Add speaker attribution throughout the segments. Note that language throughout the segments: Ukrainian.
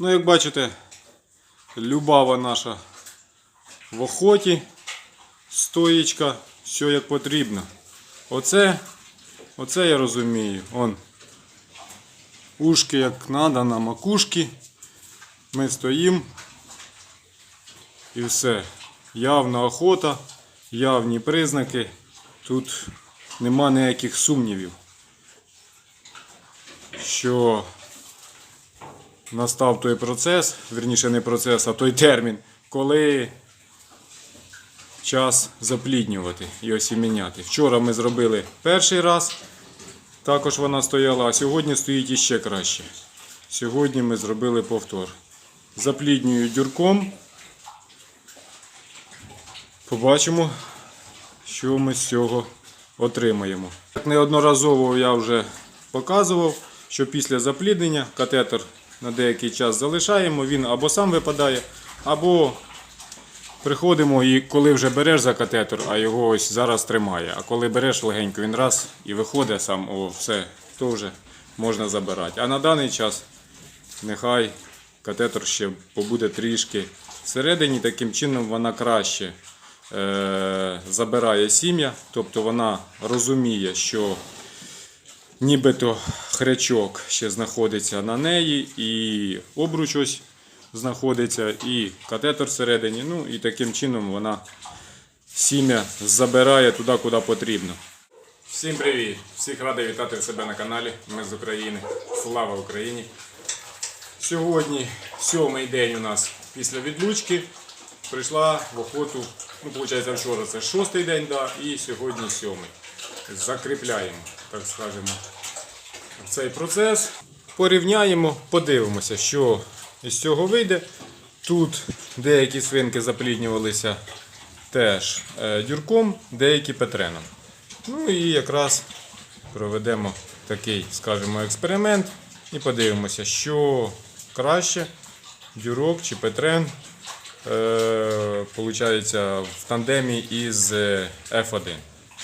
Speaker 1: Ну, як бачите, любава наша в охоті, стоїчка, все як потрібно. Оце, оце я розумію. Он, ушки як надо на макушки. Ми стоїмо. І все. Явна охота, явні признаки. Тут нема ніяких сумнівів, що настав той процес, вірніше не процес, а той термін, коли час запліднювати і осіміняти. Вчора ми зробили перший раз, також вона стояла, а сьогодні стоїть іще краще. Сьогодні ми зробили повтор. Запліднюю дюрком. Побачимо, що ми з цього отримаємо. Неодноразово я вже показував, що після запліднення катетер на деякий час залишаємо, він або сам випадає, або приходимо і коли вже береш за катетер, а його ось зараз тримає. А коли береш легенько, він раз і виходить сам, о, все, то вже можна забирати. А на даний час нехай катетер ще побуде трішки всередині, таким чином вона краще е, забирає сім'я, тобто вона розуміє, що нібито хрячок ще знаходиться на неї, і обруч ось знаходиться, і катетер всередині. Ну і таким чином вона сім'я забирає туди, куди потрібно. Всім привіт! Всіх радий вітати себе на каналі. Ми з України. Слава Україні! Сьогодні сьомий день у нас після відлучки. Прийшла в охоту, ну, виходить, вчора це шостий день, да, і сьогодні сьомий. Закріпляємо, так скажемо, цей процес. Порівняємо, подивимося, що із цього вийде. Тут деякі свинки запліднювалися теж е, дюрком, деякі петреном. Ну і якраз проведемо такий, скажімо, експеримент і подивимося, що краще, дюрок чи петрен. Е, в тандемі із е, F1.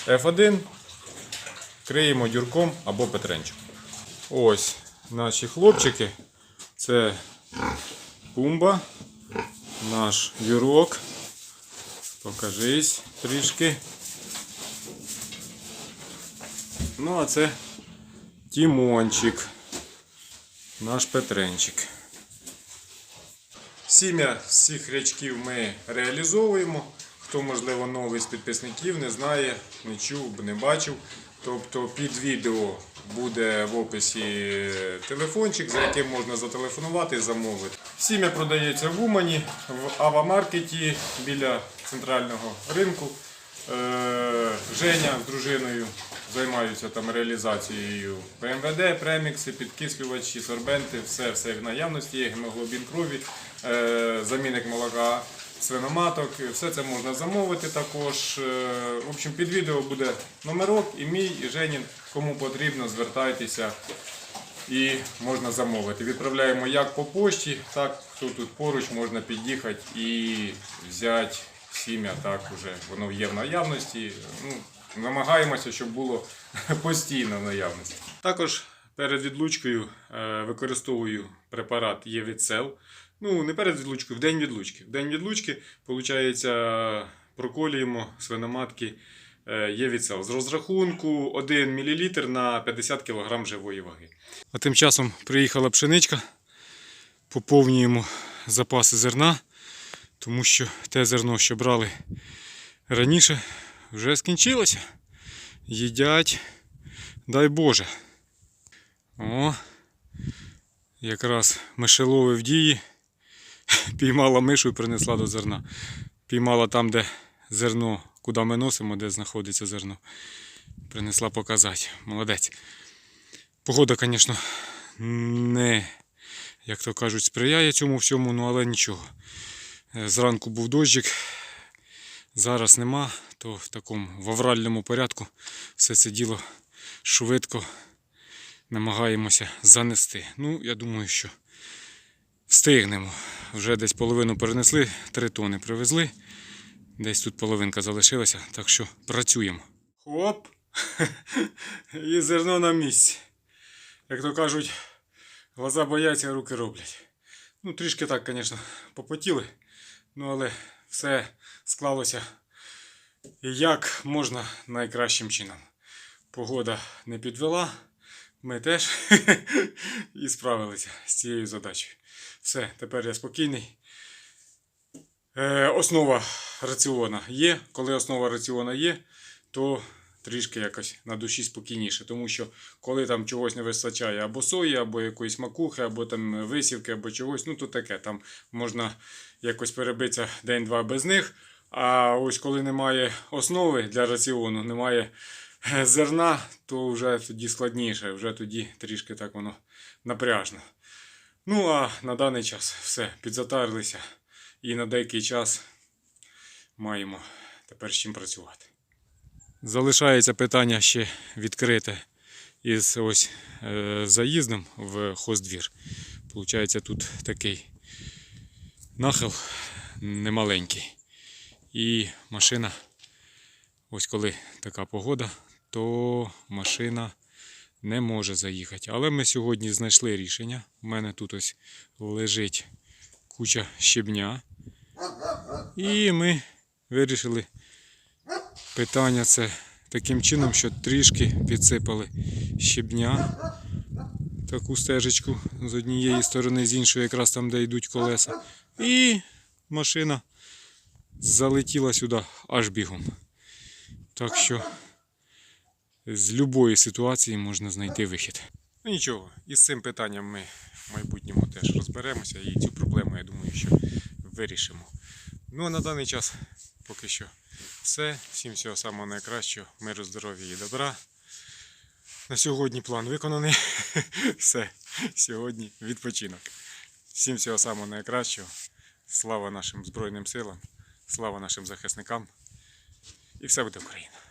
Speaker 1: F1 криємо дюрком або петренчиком. Ось наші хлопчики. Це пумба, наш дюрок. Покажись трішки. Ну, а це Тімончик, наш Петренчик. Сім'я всіх рячків ми реалізовуємо. Хто, можливо, новий з підписників не знає, не чув, не бачив. Тобто під відео буде в описі телефончик, за яким можна зателефонувати і замовити. Сім'я продається в Умані, в Авамаркеті біля центрального ринку. Е, Женя з дружиною займаються там реалізацією ПМВД, премікси, підкислювачі, сорбенти, все, все в наявності, є гемоглобін крові, замінник молока, свиноматок. Все це можна замовити також. Е, В общем, під відео буде номерок і мій, і Женін. Кому потрібно, звертайтеся і можна замовити. Відправляємо як по пошті, так хто тут поруч можна під'їхати і взяти сім'я, так уже воно є в наявності. Ну, намагаємося, щоб було постійно в наявності. Також перед відлучкою е, використовую препарат Євіцел. Ну, не перед відлучкою, в день відлучки. В день відлучки, виходить, проколюємо свиноматки е, Євіцел з розрахунку 1 мл на 50 кг живої ваги. А тим часом приїхала пшеничка, поповнюємо запаси зерна, тому що те зерно, що брали раніше, вже скінчилося. Їдять, дай Боже. О, якраз мишелови в дії. Піймала мишу і принесла до зерна. Піймала там, де зерно, куди ми носимо, де знаходиться зерно. Принесла показати. Молодець. Погода, звісно, не, як то кажуть, сприяє цьому всьому, ну але нічого. Е, Зранку був дощик, зараз нема, то в такому в авральному порядку все це діло швидко намагаємося занести. Ну, я думаю, що встигнемо. Вже десь половину перенесли, три тони привезли. Десь тут половинка залишилася, так що працюємо. Хоп! І зерно на місці. Як то кажуть, глаза бояться, руки роблять. Ну, трішки так, звісно, попотіли. Ну, але все склалося як можна найкращим чином. Погода не підвела, ми теж і справилися з цією задачею. Все, тепер я спокійний. Е, основа раціона є. Коли основа раціона є, то трішки якось на душі спокійніше. Тому що коли там чогось не вистачає або сої, або якоїсь макухи, або там висівки, або чогось, ну то таке. Там можна якось перебитися день-два без них. А ось коли немає основи для раціону, немає е, зерна, то вже тоді складніше, вже тоді трішки так воно напряжно. Ну а на даний час все, підзатарилися і на деякий час маємо тепер з чим працювати. Залишається питання ще відкрите із ось е, заїздом в хоздвір. Получається, тут такий нахил немаленький. І машина, ось коли така погода, то машина не може заїхати. Але ми сьогодні знайшли рішення. У мене тут ось лежить куча щебня. І ми вирішили питання це таким чином, що трішки підсипали щебня. Таку стежечку з однієї сторони, з іншої, якраз там, де йдуть колеса. І машина залетіла сюди аж бігом. Так що з будь-якої ситуації можна знайти вихід. Ну нічого, із цим питанням ми в майбутньому теж розберемося і цю проблему, я думаю, що вирішимо. Ну а на даний час поки що все. Всім всього самого найкращого, миру, здоров'я і добра. На сьогодні план виконаний. Все. Сьогодні відпочинок. Всім всього самого найкращого. Слава нашим Збройним силам, слава нашим захисникам. І все буде Україна.